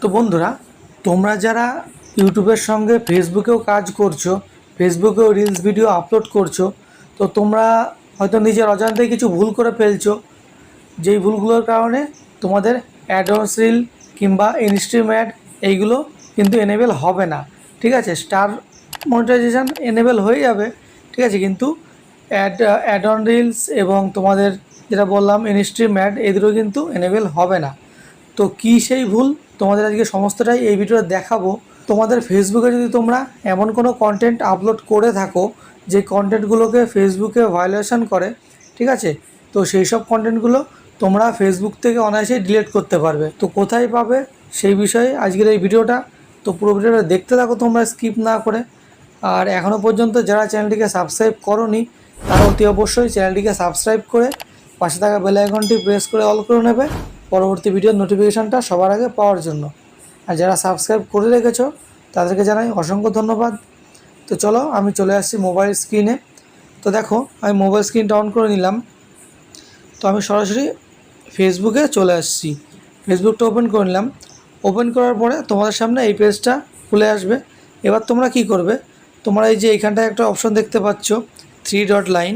তো বন্ধুরা, তোমরা যারা ইউটিউবের সঙ্গে ফেসবুকেও কাজ করছ, ফেসবুকেও রিলস ভিডিও আপলোড করছ, তো তোমরা হয়তো নিজের অজান্তে কিছু ভুল করে ফেলছো। যেই ভুলগুলোর কারণে তোমাদের অ্যাডভান্স রিল কিংবা ইনস্ট্রিম অ্যাড এইগুলো কিন্তু এনেবেল হবে না। ঠিক আছে? স্টার মনিটাইজেশন এনেবেল হয়ে যাবে। ঠিক আছে? কিন্তু অ্যাড অ্যাড অন রিলস এবং তোমাদের যেটা বললাম ইনস্ট্রিম অ্যাড এদেরও কিন্তু এনেবেল হবে না। তো কী সেই ভুল? তোমাদের আজকে সমস্তটাই এই ভিডিওতে দেখাবো। তোমাদের ফেসবুকে যদি তোমরা এমন কোনো কন্টেন্ট আপলোড করে থাকো, যে কন্টেন্টগুলোকে ফেসবুকে ভায়োলেশন করে, ঠিক আছে? তো সেই সব কন্টেন্টগুলো তোমরা ফেসবুক থেকে অনায়াসেই ডিলিট করতে পারবে। তো কোথায় পাবে সেই বিষয়ে আজকের এই ভিডিওটা? তো পুরো ভিডিওটা দেখতে থাকো তোমরা স্কিপ না করে। আর এখনও পর্যন্ত যারা চ্যানেলটিকে সাবস্ক্রাইব করনি, তারা অতি অবশ্যই চ্যানেলটিকে সাবস্ক্রাইব করে পাশে থাকা বেল আইকনটি প্রেস করে অল করে নেবে। পরবর্তী ভিডিওর নোটিফিকেশানটা সবার আগে পাওয়ার জন্য। আর যারা সাবস্ক্রাইব করে রেখেছো, তাদেরকে জানাই অসংখ্য ধন্যবাদ। তো চলো, আমি চলে আসছি মোবাইল স্ক্রিনে তো দেখো, আমি মোবাইল স্ক্রিনটা অন করে নিলাম। তো আমি সরাসরি ফেসবুকে চলে আসছি। ফেসবুকটা ওপেন করে নিলাম। ওপেন করার পরে তোমাদের সামনে এই পেজটা খুলে আসবে। এবার তোমরা কি করবে? তোমরা এই যে এইখানটায় একটা অপশন দেখতে পাচ্ছ থ্রি ডট লাইন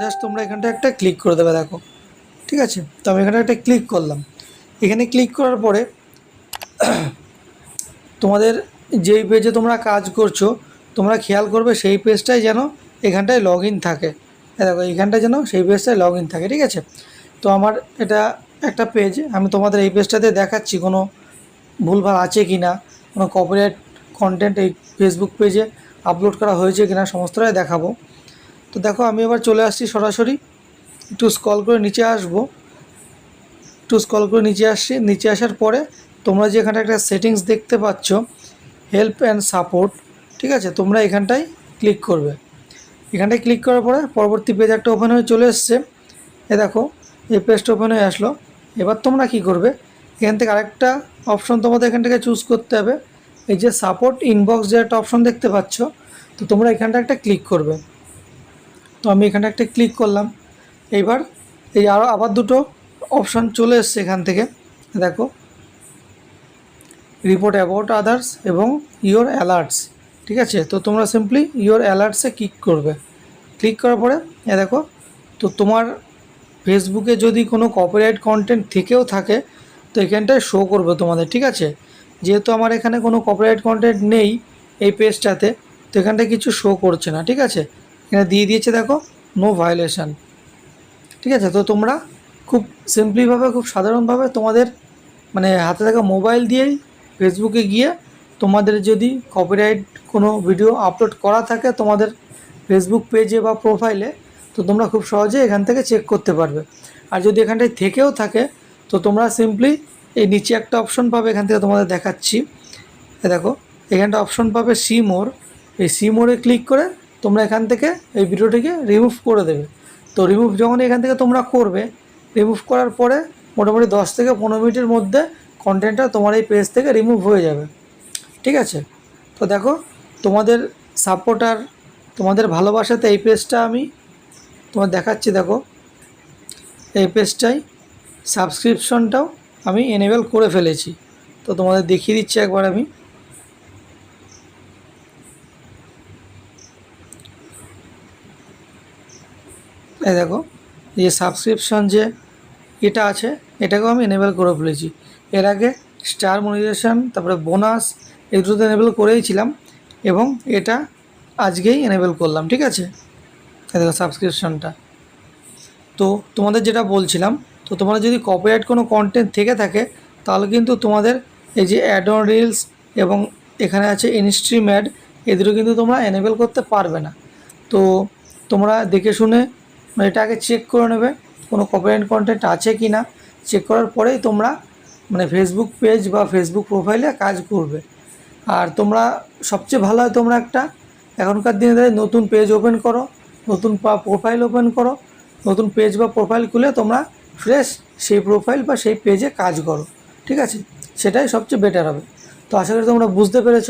জাস্ট তোমরা এখানটা একটা ক্লিক করে দেবে, দেখো। ঠিক আছে? তো আমি এখানে একটা ক্লিক করলাম। এখানে ক্লিক করার পরে তোমাদের যেই পেজে তোমরা কাজ করছ, তোমরা খেয়াল করবে সেই পেজটাই যেন এখানটায় লগ থাকে। দেখো, এইখানটায় যেন সেই পেজটায় লগ থাকে, ঠিক আছে? তো আমার এটা একটা পেজ আমি তোমাদের এই পেজটাতে দেখাচ্ছি, কোনো ভুলভাল আছে কি না, কোনো কপিরাইট কন্টেন্ট এই ফেসবুক পেজে আপলোড করা হয়েছে কি না, সমস্তটাই দেখাবো। তো দেখো, আমি এবার চলে আসছি সরাসরি, একটু স্কল করে নিচে আসব। একটু স্কল করে নিচে আসছি নিচে আসার পরে তোমরা যে এখানটা একটা সেটিংস দেখতে পাচ্ছ হেল্প অ্যান্ড সাপোর্ট ঠিক আছে? তোমরা এখানটায় ক্লিক করবে। এখানটায় ক্লিক করার পরে পরবর্তী পেজ একটা ওপেন হয়ে চলে এসছে। এ দেখো, এই পেজটা ওপেন হয়ে আসলো। এবার তোমরা কি করবে? এখান থেকে আরেকটা অপশন তোমাদের এখান থেকে চুজ করতে হবে। এই যে সাপোর্ট ইনবক্স যে একটা অপশন দেখতে পাচ্ছ, তো তোমরা এখানটা একটা ক্লিক করবে। তো আমি এখানটা একটা ক্লিক করলাম। এইবার এই আরও আবার দুটো অপশান চলে এসছে এখান থেকে। দেখো রিপোর্ট অ্যাবাউট আদার্স এবং ইওর অ্যালার্টস ঠিক আছে? তো তোমরা সিম্পলি ইওর অ্যালার্টসে ক্লিক করবে। ক্লিক করার পরে, এ দেখো, তো তোমার ফেসবুকে যদি কোনো কপিরাইট কন্টেন্ট থেকেও থাকে, তো এখানটায় শো করবে তোমাদের, ঠিক আছে? যেহেতু আমার এখানে কোনো কপিরাইট কন্টেন্ট নেই এই পেজটাতে তো এখানটায় কিছু শো করছে না, ঠিক আছে? এখানে দিয়ে দিয়েছে দেখো নো ভায়োলেশন ঠিক আছে? তো তোমরা খুব সিম্পলিভাবে, খুব সাধারণভাবে তোমাদের মানে হাতে থাকা মোবাইল দিয়েই ফেসবুকে গিয়ে তোমাদের যদি কপিরাইট কোনো ভিডিও আপলোড করা থাকে তোমাদের ফেসবুক পেজে বা প্রোফাইলে তো তোমরা খুব সহজে এখান থেকে চেক করতে পারবে। আর যদি এখানটায় থেকেও থাকে, তো তোমরা সিম্পলি এই নিচে একটা অপশন পাবে, এখান থেকে তোমাদের দেখাচ্ছি। দেখো, এখানটা অপশন পাবে সি মোর এই সি মোড়ে ক্লিক করে তোমরা এখান থেকে এই ভিডিওটিকে রিমুভ করে দেবে। তো রিমুভ যখন এখান থেকে তোমরা করবে রিমুভ করার পরে মোটামুটি দশ থেকে পনেরো মিনিটের মধ্যে কন্টেন্টটা তোমার এই পেজ থেকে রিমুভ হয়ে যাবে। ঠিক আছে? তো দেখো, তোমাদের সাপোর্ট আর তোমাদের ভালোবাসাতে এই পেজটা আমি তোমার দেখাচ্ছি, দেখো। এই পেজটাই সাবস্ক্রিপশনটাও আমি এনেবেল করে ফেলেছি। তো তোমাদের দেখিয়ে দিচ্ছি একবার আমি। এই দেখো যে সাবস্ক্রিপশন যে এটা আছে, এটাকেও আমি এনেবেল করে ফেলেছি। এর আগে স্টার মনিটাইজেশন তারপরে বোনাস এগুলোতে এনেবেল করেইছিলাম এবং এটা আজকেই এনেবেল করলাম, ঠিক আছে? এই দেখো সাবস্ক্রিপশনটা তো তোমাদের যেটা বলছিলাম, তো তোমাদের যদি কপিরাইট কোনো কন্টেন্ট থেকে থাকে, তাহলে কিন্তু তোমাদের এই যে অ্যাড অন রিলস এবং এখানে আছে ইনস্ট্রিম অ্যাড এদেরও কিন্তু তোমরা এনেবেল করতে পারবে না। তো তোমরা দেখে শুনে এটা আগে চেক করে নেবে। কোনো কপিরাইট কন্টেন্ট আছে কি না চেক করার পরেই তোমরা মানে ফেসবুক পেজ বা ফেসবুক প্রোফাইলে কাজ করবে। আর তোমরা, সবচেয়ে ভালো হয় তোমরা একটা এখনকার দিনে দাঁড়িয়ে নতুন পেজ ওপেন করো, নতুন প্রোফাইল ওপেন করো, নতুন পেজ বা প্রোফাইল খুলে তোমরা ফ্রেশ সেই প্রোফাইল বা সেই পেজে কাজ করো, ঠিক আছে? সেটাই সবচেয়ে বেটার হবে। তো আশা করি তোমরা বুঝতে পেরেছ।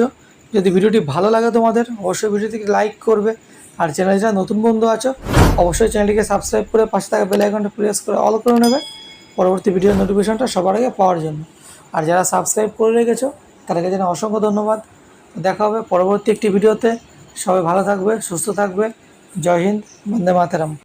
যদি ভিডিওটি ভালো লাগে তোমাদের, অবশ্যই ভিডিওটিকে লাইক করবে। আর চ্যানেলে যারা নতুন বন্ধু আছো অবশ্যই চ্যানেলটিকে সাবস্ক্রাইব করে পাশে থাকা বেল আইকনটা প্রেস করে অল করে নেবে। পরবর্তী ভিডিওর নোটিফিকেশনটা সবার আগে পাওয়ার জন্য। আর যারা সাবস্ক্রাইব করে রেখেছো, তাদেরকে যেন অসংখ্য ধন্যবাদ। দেখা হবে পরবর্তী একটি ভিডিওতে সবাই ভালো থাকবে, সুস্থ থাকবে। জয় হিন্দ, বন্দে মাতারাম।